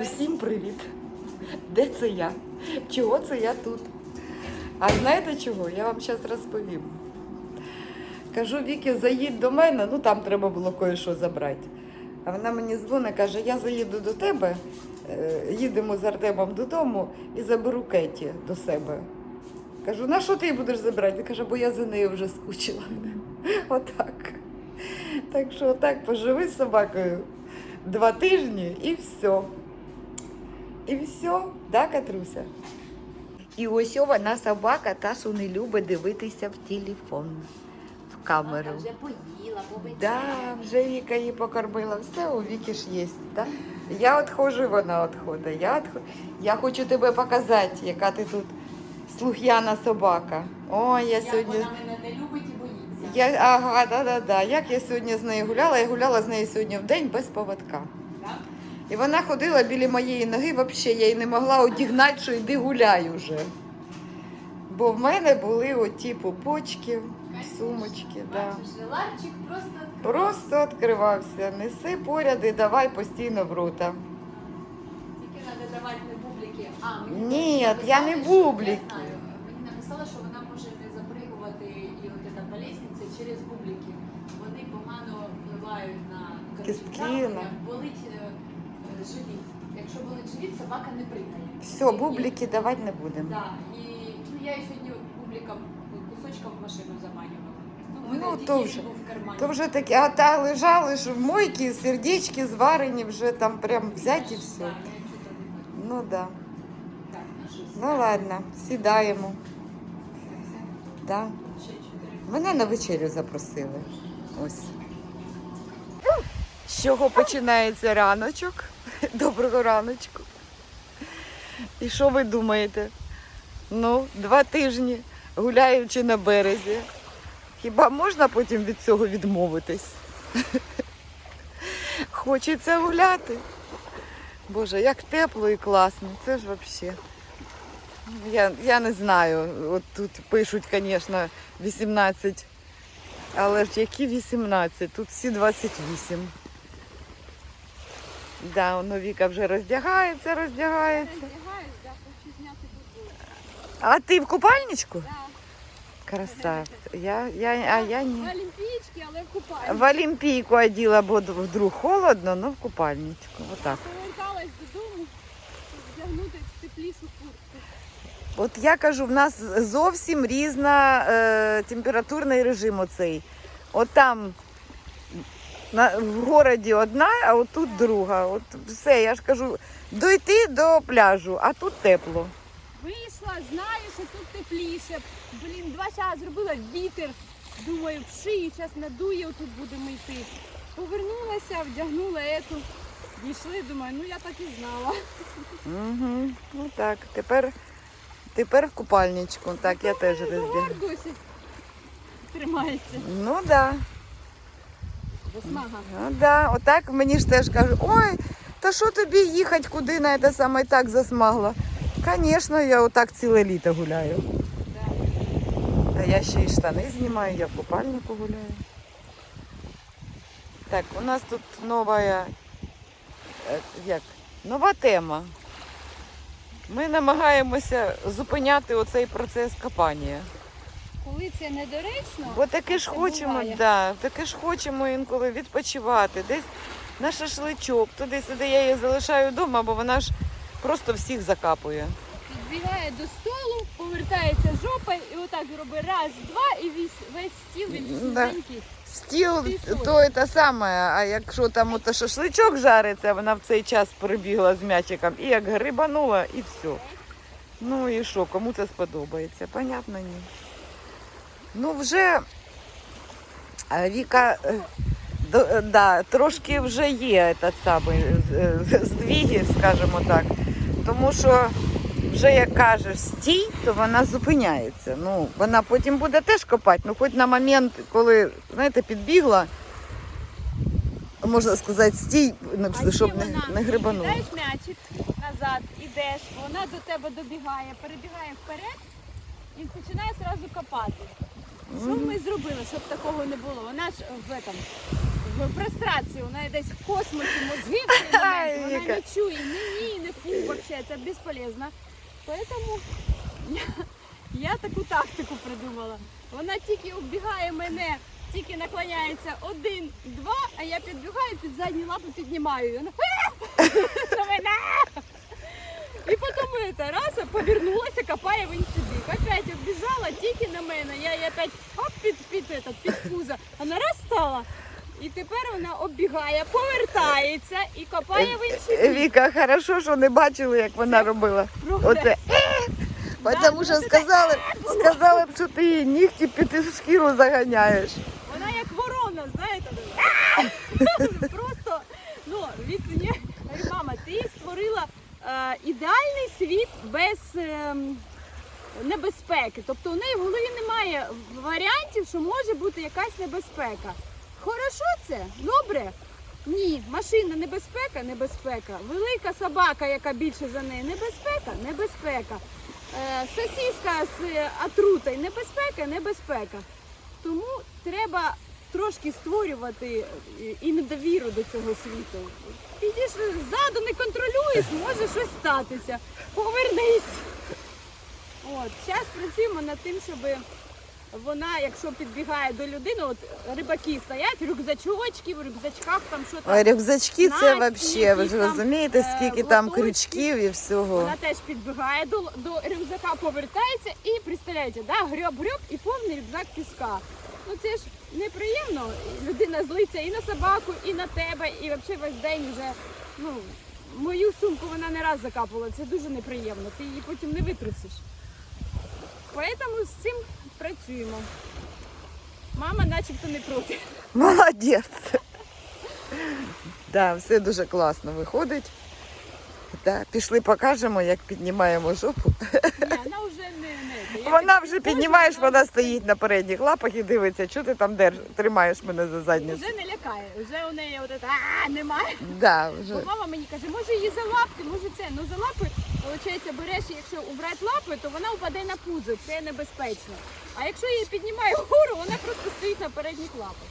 Усім привіт! Де це я? Чого це я тут? А знаєте чого? Я вам зараз розповім. Кажу, Вікі, заїдь до мене, ну там треба було кое-що забрати. А вона мені дзвонить, каже, я заїду до тебе, е, їдемо з Артемом додому і заберу Кеті до себе. Кажу, на що ти її будеш забирати? Каже, бо я за нею вже скучила. Отак. Так що отак поживи з собакою два тижні і все. І все, да, Катруся? І ось вона собака, та що не любить дивитися в телефон, в камеру. Вже поїла, побичала. Да, вже Віка її покормила, все у Віки ж є. Да? Я відходжу, вона відходить. Я, відход... я хочу тебе показати, яка ти тут слух'яна собака. Ой, я Як сьогодні. вона мене не любить і боїться. Я, ага, да, да, да. Як я сьогодні з нею гуляла, я гуляла з нею сьогодні в день без поводка. І вона ходила біля моєї ноги, взагалі я її не могла одігнати, що йди гуляй уже. Бо в мене були оті пупочки, сумочки. Да. Просто відкривався. Неси поряд і давай постійно в рота. Тільки треба давати не бубліки. А, мені Ні, написали, я не що- бубліки. Я знаю. Мені написали, що вона може не запригувати і от по лестниці через бубліки. Вони погано впливають на Кістки, на- болить е, живіт. Якщо болить живіт, собака не пригає. Все, І- давати не будемо. Да, і ну, я її сьогодні бубликом, кусочком в машину заманювала. Ну, Ну, то вже- був в кармані. То вже таке, а та лежали ж в мойці, сердечки зварені, вже там прям взяті і все. Да, Ну да. Так, ну Ну ладно, сідаємо. Все, Да. Мене на вечерю запросили. Ось. З чого починається раночок? Доброго раночку. І що ви думаєте? Ну, два тижні гуляючи на березі. Хіба можна потім від цього відмовитись? Хочеться гуляти. Боже, як тепло і класно. Це ж взагалі. Я, я не знаю. От тут пишуть, звісно, 18. Але ж які 18? Тут всі 28. Да, воно Віка вже роздягається, роздягається. Роздягаюсь, да, хочу зняти футбол. А ти в купальничку? Да. Красавця. Я, я, а я В ні. Олімпійській, але в купальні. В Олімпійку оділа, бо вдруг холодно, ну в купальничку. Отак. Поверталась додому, вдягнути теплішу куртку. От я кажу, в нас зовсім різна е, температурний режим оцей. От там на, в городі одна, а от тут друга. От все, я ж кажу, дойти до пляжу, а тут тепло. Вийшла, знаю, що тут тепліше. Блін, два часа зробила вітер. Думаю, в шиї зараз надує, тут будемо йти. Повернулася, вдягнула ету. Дійшли, думаю, ну я так і знала. Угу. Ну так, тепер, тепер в купальничку. Так, я теж Загар тримається. Ну так. Да. Засмага. Ну да, отак мені ж теж кажуть, ой, та що тобі їхати куди на це саме і так засмагла? Звісно, я отак ціле літо гуляю. Да. Та я ще й штани знімаю, я в купальнику гуляю. Так, у нас тут нова, е, як, нова тема. Ми намагаємося зупиняти оцей процес копання. Коли це недоречно, Бо таки ж хочемо, буває. да, таки ж хочемо інколи відпочивати. Десь на шашличок, туди-сюди я її залишаю вдома, бо вона ж просто всіх закапує. підбігає до столу, повертається жопою і отак робить раз, два, і весь, весь стіл він Да. Стіл то і те саме, а якщо там ото шашличок жариться, вона в цей час прибігла з м'ячиком і як грибанула, і все. Ну і що, кому це сподобається? Понятно, ні. Ну вже е, Віка, е, е, да, трошки вже є этот самий здвіги, скажімо так. Тому що вже як кажеш стій, то вона зупиняється. Ну, вона потім буде теж копати, ну хоч на момент, коли, знаєте, підбігла, можна сказати, стій, ну, щоб не, не грибанула. кидаєш м'ячик назад, ідеш, вона до тебе добігає, перебігає вперед і починає одразу копати. Що ми зробили, щоб такого не було? Вона ж в, этом, в прострації, вона десь в космосі мозги в цей момент, вона не чує ні ні, фу, вообще, це безполезно. Поэтому я, я таку тактику придумала. Вона тільки оббігає мене, тільки наклоняється один, два, а я підбігаю, під задні лапи піднімаю. І вона на мене. І потім це, раз, повернулася, копає в інший бік. Опять оббіжала тільки на мене. Я її опять оп, під, під, этот, під пузо. Вона раз стала. І тепер вона оббігає, повертається і копає в інший бік. Віка, хорошо, що не бачили, як вона робила. Прогрес. Оце. Тому що сказали, сказали б, що ти її нігті під шкіру заганяєш. Вона як ворона, знаєте. Просто ну, від говорю, мама, ти створила е, ідеальний світ без ем, небезпеки. Тобто у неї в голові немає варіантів, що може бути якась небезпека. Хорошо це? Добре? Ні, машина небезпека, небезпека. Велика собака, яка більше за неї, небезпека, небезпека. Е, сосиска з е, отрутою, небезпека, небезпека. Тому треба трошки створювати е, і недовіру до цього світу. Підеш ззаду, не контролюєш, може щось статися. Повернись. От, зараз працюємо над тим, щоб вона, якщо підбігає до людини, от рибаки стоять, рюкзачочки, в рюкзачках там що там. Ой, рюкзачки це взагалі, ви ж розумієте, е, скільки там крючків і всього. Вона теж підбігає до, до рюкзака, повертається і представляєте, да, грьоб-грьоб і повний рюкзак піска. Ну це ж неприємно. Людина злиться і на собаку, і на тебе, і взагалі весь день вже. Ну, мою сумку вона не раз закапувала. Це дуже неприємно. Ти її потім не витрусиш. Тому з цим працюємо. Мама начебто не проти. Молодець. Да, все дуже класно виходить. Да, пішли покажемо, як піднімаємо жопу. Ні, вона вже не, не. Вона вже піднімаєш, вона стоїть на передніх лапах і дивиться, що ти там держ... тримаєш мене за задницю. Вже не лякає, вже у неї от а немає. Да, Бо мама мені каже, може її за лапки, може це. Ну за лапи, виходить, береш, якщо убрати лапи, то вона впаде на пузо, це небезпечно. А якщо її піднімає вгору, вона просто стоїть на передніх лапах.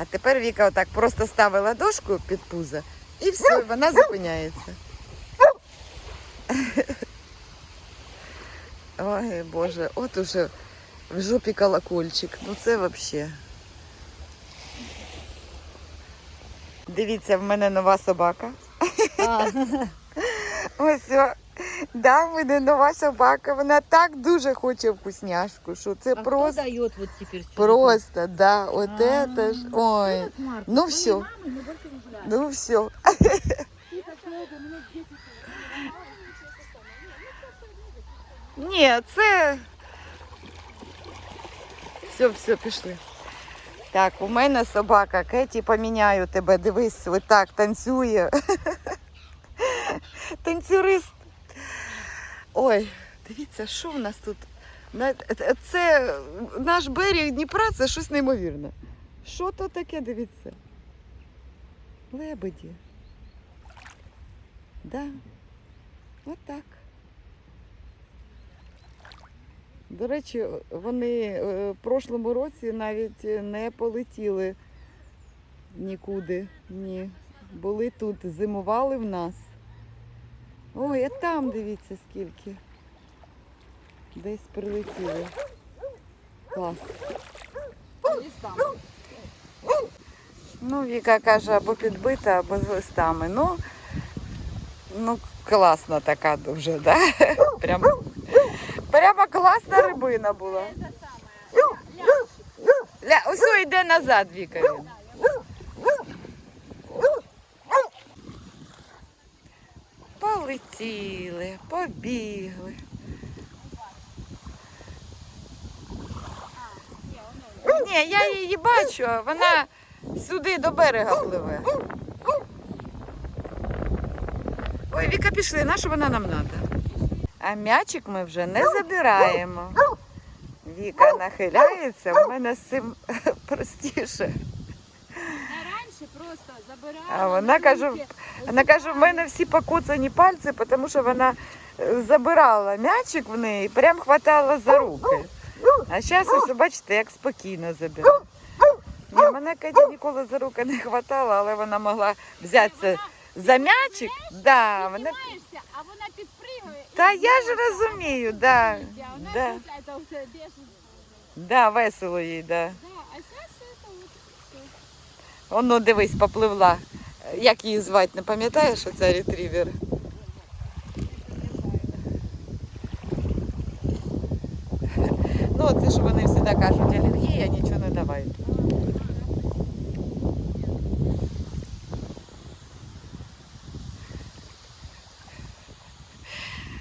А тепер Віка отак просто ставила дошку під пузо і все, вона зупиняється. Ой, Боже, от уже в жопі колокольчик. Ну це взагалі. Дивіться, в мене нова собака. Ось. о. Да, в мене нова собака. Вона так дуже хоче вкусняшку, що це А просто. кто дает вот теперь сюда? Просто, да, вот А, это ж, ой, Вот, Марк, ну твоей всё. мамы мы больше не гуляем. ну все. Ні, це. Все, все, пішли. Так, у мене собака. Кеті, поміняю тебе. Дивись, ось так танцює. Танцюрист. Ой, дивіться, що в нас тут? Це наш берег Дніпра, це щось неймовірне. Що то таке, дивіться? Лебеді. Да. Отак. До речі, вони е, в прошлому році навіть не полетіли нікуди. Ні. Були тут, зимували в нас. Ой, а там дивіться скільки. Десь прилетіли. Клас. Ну, Віка каже, або підбита, або з листами. Ну, ну класна така дуже, да? Прям, прямо класна рибина була. Ля, ось йде назад, Віка. Він. Полетіли, побігли. Ні, я її бачу, вона сюди до берега пливе. Ой, Віка, пішли, на що вона нам треба? А м'ячик ми вже не забираємо. Віка нахиляється, в мене з цим простіше. Я раніше просто забирала. А вона, кажу, руки, Вона каже, в мене всі покоцані пальці, тому що вона е, забирала м'ячик в неї, прям хватала за руки. А зараз ось бачите, як спокійно забирає. Ні, мене Катя ніколи за руки не хватала, але вона могла взятися за м'ячик. Да, вона... Піднімаєшся, а вона підпригує. і Та я ж знову розумію, да, А вона да, тут это уже бежит. да, весело їй, да. Да, а сейчас это вот всё. Воно, дивись, попливла. Як її звати, не пам'ятаєш, оця ретрівер? Ну, це ж вони завжди кажуть, алергія, нічого не давайте.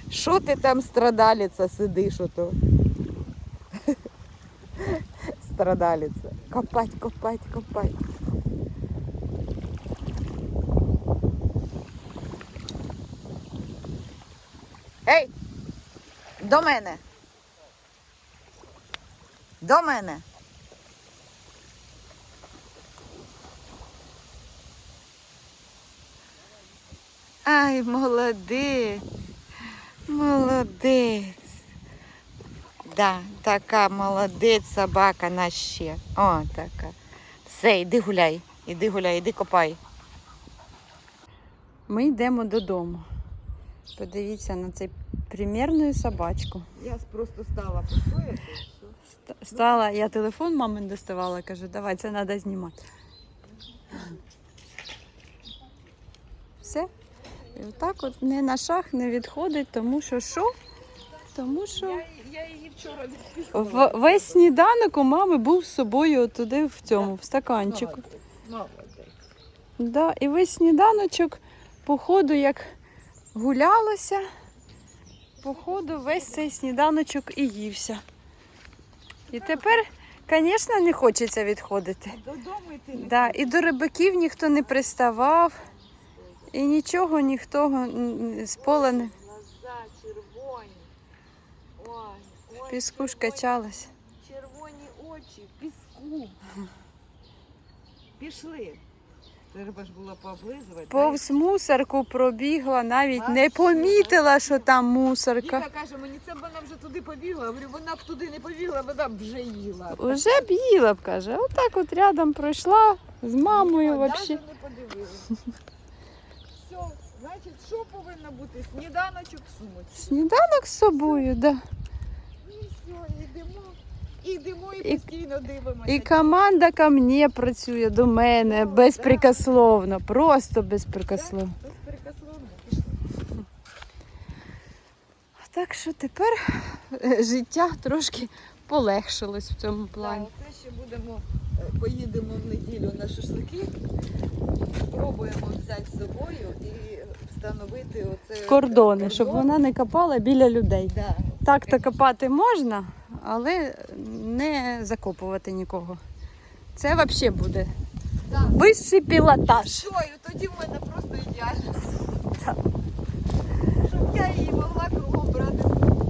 Що ти там страдалиця сидиш ото? Страдалиця. Копать, копать, копать. Ей! До мене. До мене. Ай, молодець. Молодець. Да, така молодець собака на ще. О, така. Все, іди гуляй, іди гуляй, іди копай. Ми йдемо додому. Подивіться на цей примірну собачку. Я просто стала постояти. Стала, я телефон мамин доставала, кажу, давай, це треба знімати. Все. І отак от не на шах не відходить, тому що що? Тому що Я, я її вчора в, весь сніданок у мами був з собою туди в цьому, в стаканчику. Молодець. Да, і весь сніданочок, по ходу, як гулялося, по ходу весь цей сніданочок і ївся. І тепер, звісно, не хочеться відходити. Додому йти не Да, і до рибаків ніхто не приставав, і нічого ніхто з пола не в піску ж качалась. Червоні очі в піску. Пішли. Треба ж було пооблизувати. Повз мусорку пробігла, навіть А не що? помітила, що там мусорка. Віка каже, мені це б вона вже туди побігла. Я говорю, вона б туди не побігла, вона б вже їла. Уже б їла б, каже. Отак от рядом пройшла з мамою О, взагалі. навіть не подивилась. Все, значить, що повинно бути? Сніданочок в. Сніданок з собою, да. І все, йдемо. Йдемо і постійно дивимося. І команда ко мені працює до мене Ну, безпрекословно, просто безпрекословно. Безпрекословно пішли. Так що тепер е, життя трошки полегшилось в цьому Так, плані. оце ще будемо, е, поїдемо в неділю на шашлики. Спробуємо взяти з собою і встановити оце Кордони, щоб вона не копала біля людей. Да, Так-то копати можна, але не закопувати нікого. Це взагалі буде Да. вищий пілотаж. Що, і тоді в мене просто ідеально. Так. Щоб я її могла кругом брати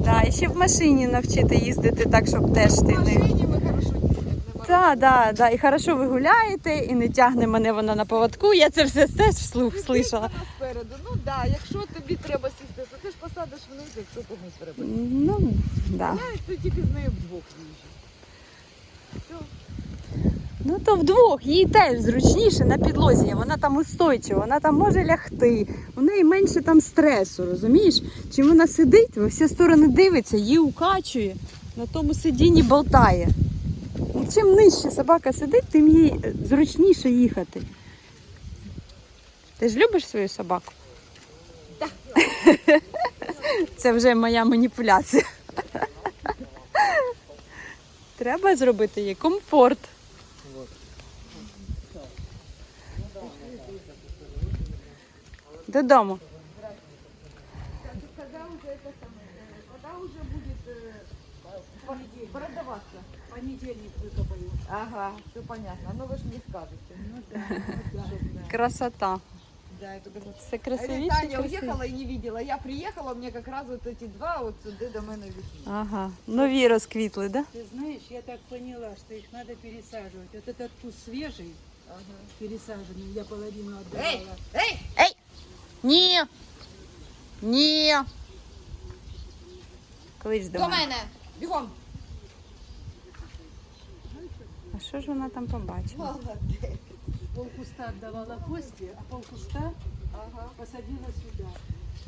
Да, і ще в машині навчити їздити так, щоб теж ти не. машині, ми хорошо їздимо. Так, да, да. І хорошо ви гуляєте, і не тягне мене вона на поводку. Я це все теж вслух слышала. вона спереду. Ну так, да, якщо тобі треба сісти, то ти ж посадиш вниз, якщо комусь треба. Ну, да. Я то тільки з нею вдвох їжджу. Ну то вдвох, їй теж зручніше на підлозі. Вона там устойчива, вона там може лягти. У неї менше там стресу, розумієш? Чим вона сидить, во всі сторони дивиться, її укачує, на тому сидінні болтає. Чим нижче собака сидить, тим їй зручніше їхати. Ти ж любиш свою собаку? Так. Це вже моя маніпуляція. Треба зробити їй комфорт. Додому. Когда уже это самое, э, когда уже будет э, по- продаваться? Понедельник выкопаю. Ага, все понятно. Ну вы же мне скажете. Ну да. Красота. Да, это даже... Це красивіше. Таня красивіше. уехала и не видела. Я приехала, мне как раз вот эти два вот сюда до мене вишні. Ага. Нові розквітли, да? Ты знаешь, я так поняла, что их надо пересаживать. Вот этот куст свежий, Ага. пересаженный, я половину отдавала. Эй! Ні. Ні. Клич до До мене. мене! Бігом! А що ж вона там побачила? Молодець. Полкуста отдавала Косте, а полкуста Ага. посадила сюда.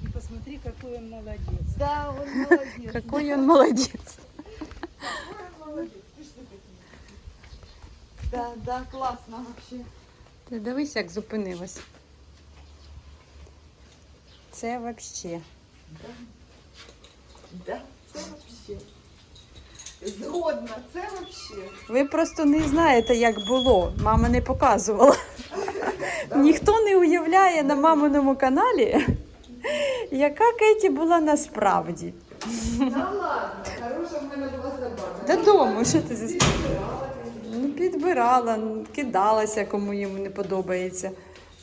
И посмотри, какой он молодец. Да, он молодець. Какой він молодець. Молодець. Пішли такі. Да, да, класно вообще. Ти дивись, як зупинилась. Це взагалі. Да, це вообще. Згодна, це вообще. Ви просто не знаєте, як було. Мама не показувала. Ніхто не уявляє на маминому каналі, яка Кеті була насправді. Да ладно, хороша в мене була собака. Додому, що ти зі Ну, підбирала, кидалася, кому йому не подобається.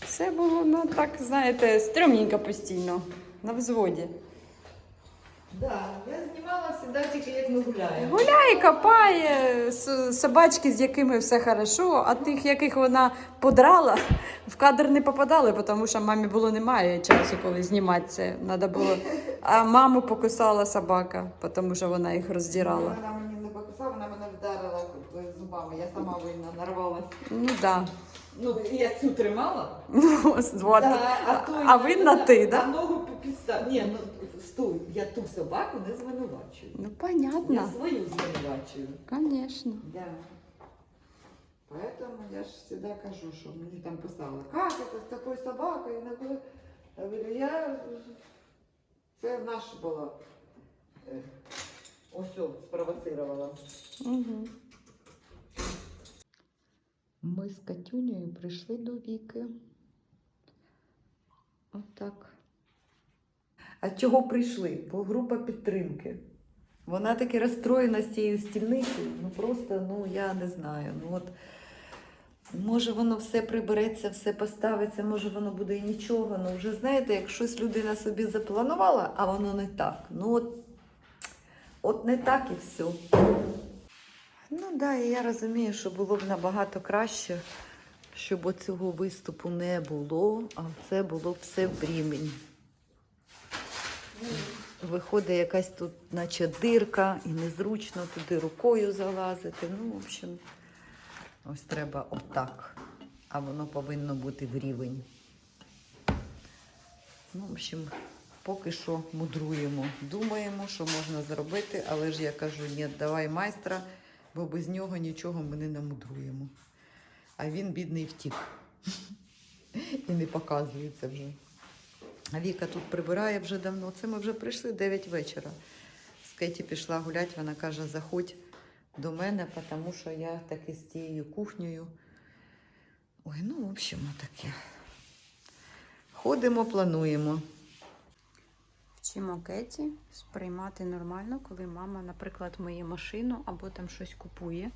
Все було, ну так, знаєте, стрьомненько постійно, на взводі. Да, я знімала завжди тільки як ми гуляємо. Гуляє, копає, с- собачки, з якими все хорошо, а тих, яких вона подрала, в кадр не попадали, тому що мамі було немає часу, коли знімати це. Надо було. А маму покусала собака, тому що вона їх роздирала. Вона мені не покусала, вона мене вдарила зубами. Я сама винна, нарвалась. Ну так. Да. Ну, я цю тримала. Ну, от. Да, а, то а я винна ти, да? ногу підстав. Ні, ну стой, я ту собаку не звинувачую. Ну, Я понятно. свою звинувачую. Конечно. Да. Поэтому я ж всегда кажу, що мені там писали, как это з такою собакою? Я говорю, я говорю, я... Це наша була. Ось спровоцировала. Угу. Ми з Катюнею прийшли до Віки. Отак. А чого прийшли? Бо група підтримки. Вона таки розстроєна з цією стільницею. Ну просто, ну я не знаю. Ну от може воно все прибереться, все поставиться, може воно буде і нічого. Ну вже знаєте, як щось людина собі запланувала, а воно не так. Ну от, от не так і все. Ну так, да, і я розумію, що було б набагато краще, щоб цього виступу не було, а це було б все в рівень. Виходить якась тут, наче дирка, і незручно туди рукою залазити. Ну, в общем, ось треба отак. А воно повинно бути в рівень. Ну, в общем, поки що мудруємо. Думаємо, що можна зробити, але ж я кажу, ні, давай майстра, бо без нього нічого ми не намудруємо. А він, бідний, втік. І не показується вже. Віка тут прибирає вже давно. Це ми вже прийшли 9 вечора. З Кеті пішла гуляти, вона каже, заходь до мене, тому що я таки з тією кухнею. Ой, ну, в общем, таке. Ходимо, плануємо. Вчимо Кеті сприймати нормально, коли мама, наприклад, миє машину або там щось купує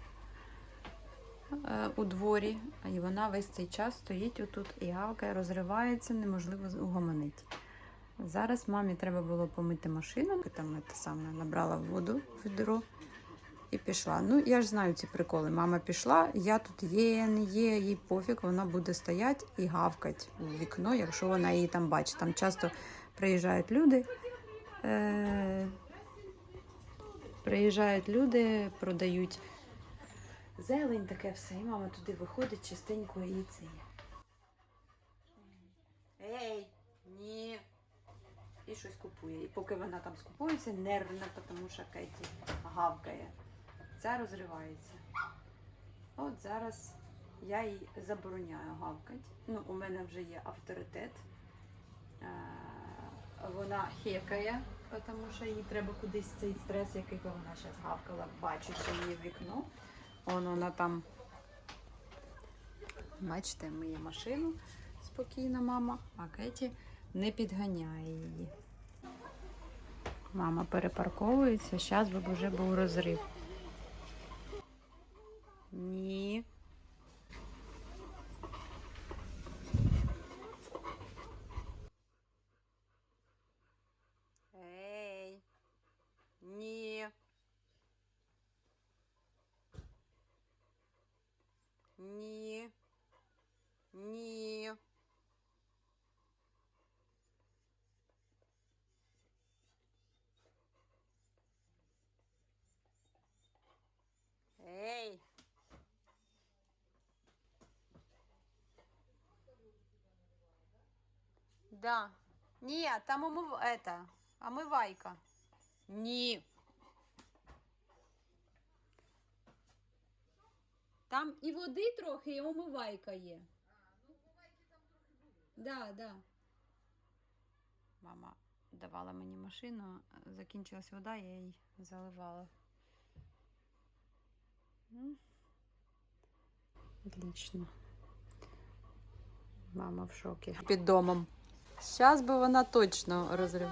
у дворі, і вона весь цей час стоїть отут і гавкає, розривається, неможливо угомонити. Зараз мамі треба було помити машину, там те саме набрала воду в відро і пішла. Ну, я ж знаю ці приколи. Мама пішла, я тут є, не є, їй пофіг, вона буде стояти і гавкати у вікно, якщо вона її там бачить. Там часто приїжджають люди. Е, приїжджають люди, продають зелень, таке все. І мама туди виходить частенько і це. Ей, ні. І щось купує. І поки вона там скупується, нервна, тому що Кеті гавкає. Ця розривається. От зараз я їй забороняю гавкати. Ну, у мене вже є авторитет. Е, Вона хекає, тому що їй треба кудись цей стрес, який вона зараз гавкала, бачучи її в вікно. Он вона там. Бачите, миє машину спокійно, мама, а Кеті не підганяє її. Мама перепарковується, зараз би вже був розрив. Ні. Ей. Ні. Ні. Ні. Ей. Да. Ні, там умив... это, омивайка. Ні. Там і води трохи, і омивайка є. Да, да. Мама давала мені машину, закінчилась вода, я її заливала. М. Отлично. Мама в шокі. Під домом. Зараз би вона точно розрив.